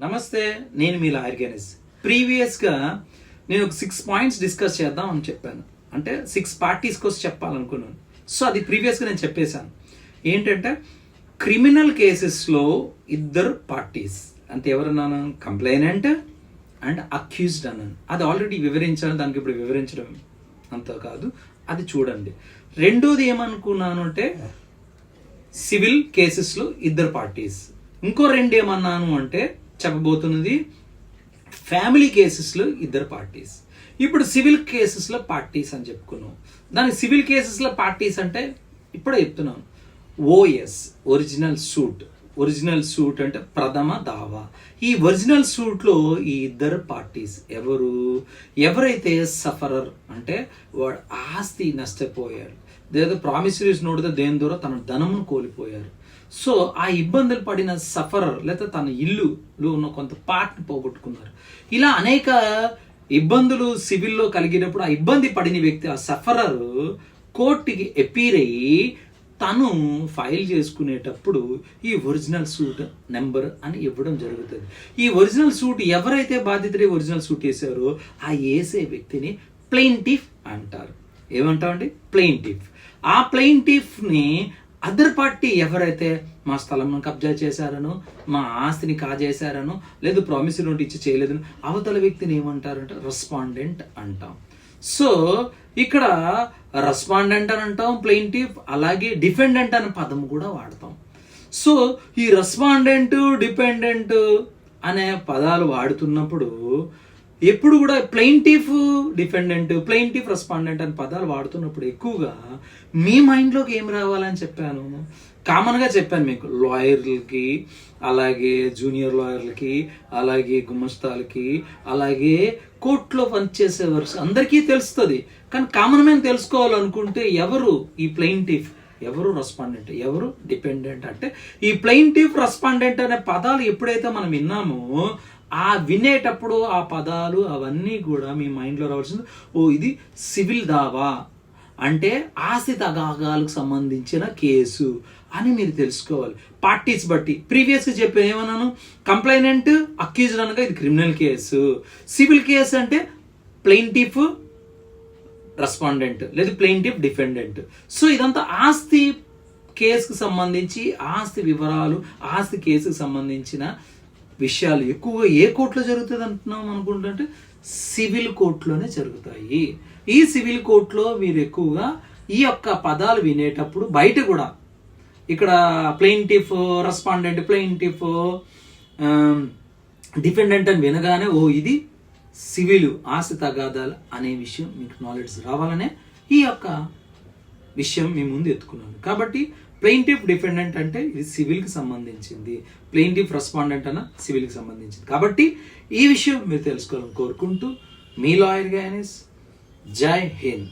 నమస్తే నేను మీ లాయర్ గణేష్. ప్రీవియస్గా నేను ఒక సిక్స్ పాయింట్స్ డిస్కస్ చేద్దాం అని చెప్పాను. అంటే సిక్స్ పార్టీస్ కోసం చెప్పాలనుకున్నాను. సో అది ప్రీవియస్గా నేను చెప్పేశాను. ఏంటంటే క్రిమినల్ కేసెస్లో ఇద్దరు పార్టీస్ అంటే ఎవరన్నాను? కంప్లైనెంట్ అండ్ అక్యూజ్డ్ అన్నాను. అది ఆల్రెడీ వివరించాను దానికి ఇప్పుడు వివరించడం అంత కాదు. అది చూడండి. రెండోది ఏమనుకున్నాను అంటే సివిల్ కేసెస్లో ఇద్దరు పార్టీస్ ఇంకో రెండు ఏమన్నాను అంటే చెప్పబోతున్నది ఫ్యామిలీ కేసెస్లో ఇద్దరు పార్టీస్. ఇప్పుడు సివిల్ కేసెస్లో పార్టీస్ అని చెప్పుకున్నాం. దానికి సివిల్ కేసెస్లో పార్టీస్ అంటే ఇప్పుడే చెప్తున్నాను. OS original suit. Original suit అంటే ప్రథమ దావా. ఈ ఒరిజినల్ సూట్లో ఈ ఇద్దరు పార్టీస్ ఎవరు? ఎవరైతే సఫరర్ అంటే వాడు ఆస్తి నష్టపోయాడు. లేదా ప్రామిసరీస్ నోడితే దేని ద్వారా తన ధనమును కోల్పోయారు. సో ఆ ఇబ్బందులు పడిన సఫరర్ లేదా తన ఇల్లులో ఉన్న కొంత పార్ట్ని పోగొట్టుకున్నారు. ఇలా అనేక ఇబ్బందులు సివిల్లో కలిగినప్పుడు ఆ ఇబ్బంది పడిన వ్యక్తి ఆ సఫరర్ కోర్టుకి ఎపీర్ అయ్యి తను ఫైల్ చేసుకునేటప్పుడు ఈ ఒరిజినల్ సూట్ నెంబర్ అని ఇవ్వడం జరుగుతుంది. ఈ ఒరిజినల్ సూట్ ఎవరైతే బాధితుడే ఒరిజినల్ సూట్ వేసారో ఆ వేసే వ్యక్తిని ప్లెయింటిఫ్ అంటారు. ఏమంటామండి? ప్లెయింటిఫ్ ఆ ప్లెయింటిఫ్ని అదర్ పార్టీ ఎవరైతే మా స్థలం కబ్జా చేశారనో మా ఆస్తిని కాజేశారనో లేదు ప్రామిసరీ నోట్ ఇచ్చి చేయలేదని అవతల వ్యక్తిని ఏమంటారంటే రెస్పాండెంట్ అంటాం. సో ఇక్కడ రెస్పాండెంట్ అని అంటాం ప్లెయింటిఫ్ అలాగే డిఫెండెంట్ అనే పదం కూడా వాడతాం. సో ఈ రెస్పాండెంట్ డిపెండెంట్ అనే పదాలు వాడుతున్నప్పుడు ఎప్పుడు కూడా ప్లెయింటిఫ్ డిఫెండెంట్ ప్లెయింటిఫ్ రెస్పాండెంట్ అనే పదాలు వాడుతున్నప్పుడు ఎక్కువగా మీ మైండ్లోకి ఏం రావాలని చెప్పాను? కామన్గా చెప్పాను మీకు. లాయర్లకి అలాగే జూనియర్ లాయర్లకి అలాగే గుమస్తాలకి అలాగే కోర్టులో పనిచేసే వర్క్స్ అందరికీ తెలుస్తుంది. కానీ కామన్ మ్యాన్ తెలుసుకోవాలనుకుంటే ఎవరు ఈ ప్లెయింటిఫ్ ఎవరు రెస్పాండెంట్ ఎవరు డిపెండెంట్ అంటే ఈ ప్లెయింటిఫ్ రెస్పాండెంట్ అనే పదాలు ఎప్పుడైతే మనం విన్నామో ఆ వినేటప్పుడు ఆ పదాలు అవన్నీ కూడా మీ మైండ్లో రావాల్సింది ఓ ఇది సివిల్ దావా. అంటే ఆస్తి తగాగాలకు సంబంధించిన కేసు అని మీరు తెలుసుకోవాలి. పార్టీస్ బట్టి. ప్రీవియస్గా చెప్పిన ఏమన్నాను? కంప్లైనెంట్ అక్యూజ్డ్ అనగా ఇది క్రిమినల్ కేసు సివిల్ కేసు అంటే ప్లెయింటిఫ్ రెస్పాండెంట్ లేదు ప్లెయింటిఫ్ డిఫెండెంట్ సో ఇదంతా ఆస్తి కేసుకు సంబంధించి ఆస్తి వివరాలు ఆస్తి కేసుకు సంబంధించిన విషయాలు ఎక్కువగా ఏ కోర్టులో జరుగుతుంది అంటున్నాం అనుకుంటుంటే సివిల్ కోర్టులోనే జరుగుతాయి. ఈ సివిల్ కోర్టులో మీరు ఎక్కువగా ఈ యొక్క పదాలు వినేటప్పుడు బయట కూడా ఇక్కడ ప్లెయింటిఫ్ రెస్పాండెంట్ ప్లెయింటిఫ్ డిఫెండెంట్ అని వినగానే ఓ ఇది సివిల్ ఆస్తి తగాదాలు అనే విషయం మీకు నాలెడ్జ్ రావాలనే ఈ యొక్క విషయం మీ ముందు ఎత్తుకున్నాను. కాబట్టి ప్లెయింటిఫ్ డిఫెండెంట్ అంటే ఇది సివిల్కి సంబంధించింది. ప్లెయింటిఫ్ రెస్పాండెంట్ అన్న సివిల్కి సంబంధించింది. కాబట్టి ఈ విషయం మీరు తెలుసుకోవాలని కోరుకుంటూ మీ లాయర్ గాయనిస్ జై హింద్.